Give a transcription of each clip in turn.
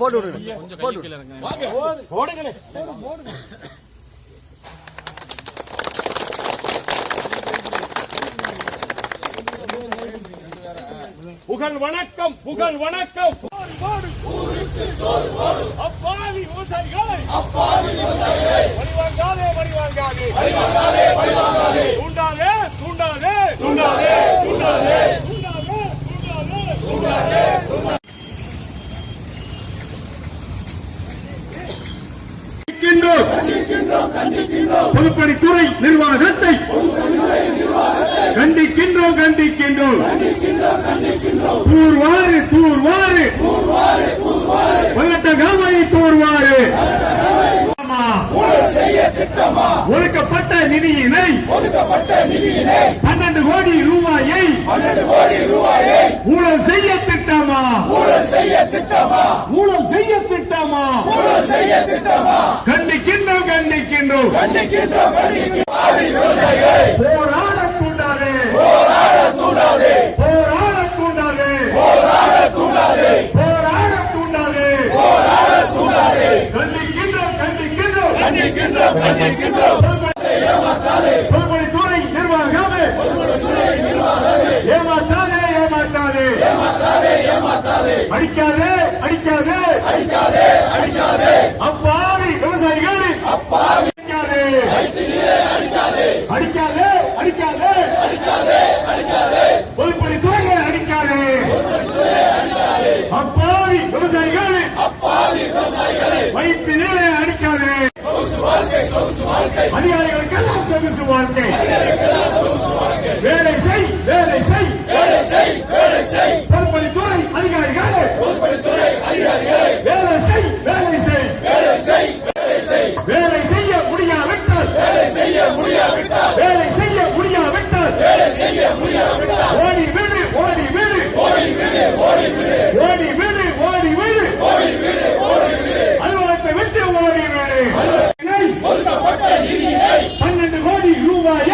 போட்டு விடுங்க போட்டு. போடுங்களே. புகழ் வணக்கம் புகழ் வணக்கம். அப்பாவி விவசாயிகளை வழிவாங்காதே வழிவாங்காதே. தூண்டாதே தூண்டாதே தூண்டாதே தூண்டாதே தூண்டாதே தூண்டாதே கண்டிக்கின்றோம் பொதுப்பணித்துறை நிர்வாகத்தை கண்டிக்கின்றோம் கண்டிக்கின்றோம். தூர்வாறு தூர்வாறு பதினெட்டாம் கால்வாயை தூர்வாறு ஒதுக்கப்பட்ட நிதியினை ஒதுக்கப்பட்ட நிதியினை பன்னெண்டு கோடி ரூபாயை பன்னெண்டு கோடி ரூபாயை ஊழல் செய்ய திட்டமா? ஊழல் செய்ய திட்டமா? ஊழல் செய்ய திட்டமா ஊழல் செய்ய திட்டமா கண்டிக்கின்ற கண்டிக்கின்றோம் போராட தூண்டாதே போராட தூண்டாதே போராட தூண்டாதே கண்டிக்கின்றோம் கண்டிக்கின்றோம். பொதுப்பணித்துறை நிர்வாகமே. ஏமாற்றாதே ஏமாற்றாதே. அடிக்காதே அடிக்காதே. அப்பாவி விவசாயிகள் அடிக்காதே அடிக்காதே அடிக்காதே பொதுப்பணித்துறையை அடிக்காதே. அப்பாவி விவசாயிகள் வைத்து நீரை அடிக்காதே. அதிகாரிகளுக்கெல்லாம் சொகுசு வாழ்க்கை வேலை செய் வேலை செய் பொதுப்பணித்துறை அதிகாரிகளே வேலை செய் வேலை செய் வேலை செய்ய முடியாவிட்டால் வேலை செய்ய முடியாவிட்டால் ஓடி விடு ஓடி விடு ஓடி விடு ஓடி விடு அலுவலகத்தை விட்டு ஓடி விடு பன்னெண்டு கோடி ரூபாயை பன்னெண்டு கால்வாயை தீர வைக்க பன்னெண்டு கால்வாயை தீர வைக்க ஒதுக்கப்பட்ட நிதி யாரு பன்னெண்டு கோடி ரூபாய்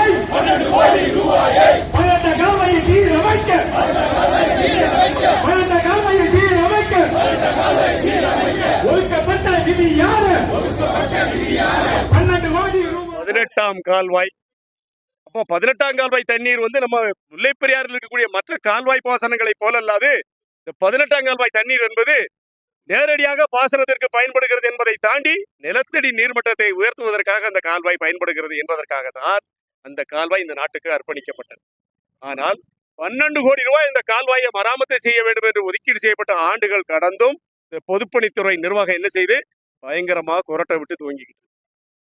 பதினெட்டாம் கால்வாய். அப்போ பதினெட்டாம் கால்வாய் தண்ணீர் வந்து நம்ம முல்லைப்பெரியாரில் இருக்கக்கூடிய மற்ற கால்வாய் பாசனங்களை போல அல்லாது இந்த பதினெட்டாம் கால்வாய் தண்ணீர் என்பது நேரடியாக பாசனத்திற்கு பயன்படுகிறது என்பதை தாண்டி நிலத்தடி நீர்மட்டத்தை உயர்த்துவதற்காக அந்த கால்வாய் பயன்படுகிறது என்பதற்காக தான் அந்த கால்வாய் இந்த நாட்டுக்கு அர்ப்பணிக்கப்பட்டது. ஆனால் பன்னெண்டு கோடி ரூபாய் இந்த கால்வாயை மராமத்து செய்ய வேண்டும் என்று ஒதுக்கீடு செய்யப்பட்ட ஆண்டுகள் கடந்தும் இந்த பொதுப்பணித்துறை நிர்வாகம் என்ன செய்து? பயங்கரமாக குரட்டை விட்டு துவங்கிக்கிட்டு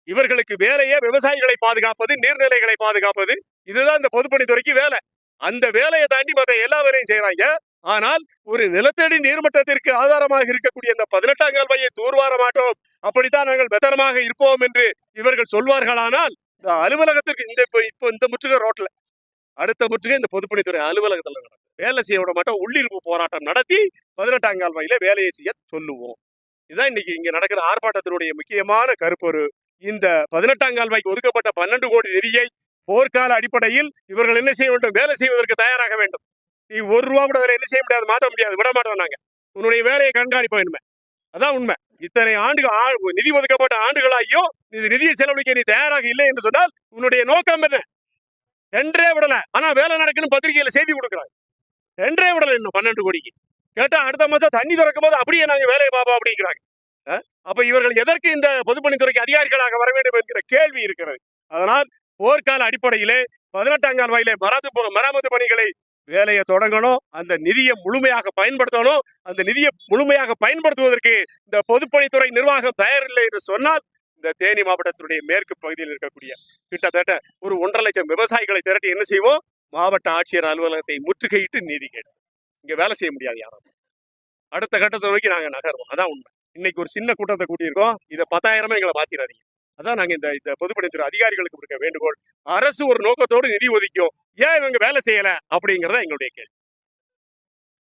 இவர்களுக்கு வேலையே விவசாயிகளை பாதுகாப்பது நீர்நிலைகளை பாதுகாப்பது. இதுதான் இந்த பொதுப்பணித்துறைக்கு வேலை. அந்த வேலையை தாண்டி மற்ற எல்லா வேலையும் செய்யறாங்க ஆனால் ஒரு நிலத்தடி நீர்மட்டத்திற்கு ஆதாரமாக இருக்கக்கூடிய இந்த பதினெட்டாம் கால்வாயை தூர்வார மாட்டோம். அப்படித்தான் நாங்கள் பெத்தனமாக இருப்போம் என்று இவர்கள் சொல்வார்களானால் இந்த அலுவலகத்திற்கு இந்த இப்போ இப்போ இந்த முற்றுகை ரோட்ல. அடுத்த முற்றுகை இந்த பொதுப்பணித்துறை அலுவலகத்தில் நடக்கும். வேலை செய்ய விட மாட்டோம். உள்ளிருப்பு போராட்டம் நடத்தி பதினெட்டாம் கால்வாயில வேலையை செய்ய சொல்லுவோம். இதுதான் இன்னைக்கு இங்க நடக்கிற ஆர்ப்பாட்டத்தினுடைய முக்கியமான கருப்பொரு. இந்த பதினெட்டாம் கால்வாய்க்கு ஒதுக்கப்பட்ட பன்னெண்டு கோடி நிதியை போர்க்கால அடிப்படையில் இவர்கள் என்ன செய்ய வேண்டும்? வேலை செய்வதற்கு தயாராக வேண்டும். நீ ஒரு ரூபா கூட அதில் என்ன செய்ய முடியாது? மாற்ற முடியாது. விட மாட்டோம் நாங்க. உன்னுடைய வேலையை கண்காணிப்ப வேண்டுமே அதான் உண்மை. இத்தனை ஆண்டுகள் நிதி ஒதுக்கப்பட்ட ஆண்டுகளாகியும் இது நிதியை செலவழிக்க நீ தயாராக இல்லை என்று சொன்னால் உன்னுடைய நோக்கம் என்ன? டெண்டரே விடல. ஆனா வேலை நடக்குன்னு பத்திரிகையில செய்தி கொடுக்குறாங்க டெண்டரே விடல இன்னும் பன்னெண்டு கோடிக்கு. கேட்டா அடுத்த மாசம் தண்ணி திறக்கும் போது அப்படியே நாங்க வேலையை பார்ப்போம் அப்படிங்கிறாங்க. அஹ்? அப்ப இவர்கள் எதற்கு இந்த பொதுப்பணித்துறைக்கு அதிகாரிகளாக வர வேண்டும் என்கிற கேள்வி இருக்கிறது. அதனால் போர்க்கால அடிப்படையிலே பதினெட்டாம் கால்வாயிலே மராத்து மராமத்து பணிகளை வேலையை தொடங்கணும் அந்த நிதியை முழுமையாக பயன்படுத்தணும் அந்த நிதியை முழுமையாக பயன்படுத்துவதற்கு இந்த பொதுப்பணித்துறை நிர்வாகம் தயாரில்லை என்று சொன்னால் இந்த தேனி மாவட்டத்தினுடைய மேற்கு பகுதியில் இருக்கக்கூடிய கிட்டத்தட்ட ஒரு ஒன்றரை லட்சம் விவசாயிகளை திரட்டி என்ன செய்வோம்? மாவட்ட ஆட்சியர் அலுவலகத்தை முற்றுகையிட்டு நீதி கேட்போம். இங்க வேலை செய்ய முடியாது யாரும். அடுத்த கட்டத்தை நோக்கி நாங்க நகர்வோம். அதான் உண்மை. இன்னைக்கு ஒரு சின்ன கூட்டத்தை கூட்டியிருக்கோம். இதை பத்தாயிரமே எங்களை மாத்திராதீங்க. அதான் நாங்க இந்த இந்த பொதுப்பணித்துறை அதிகாரிகளுக்கு கொடுக்க வேண்டுகோள். அரசு ஒரு நோக்கத்தோடு நிதி ஒதுக்கும் ஏன் இவங்க வேலை செய்யல அப்படிங்கறத எங்களுடைய கேள்வி.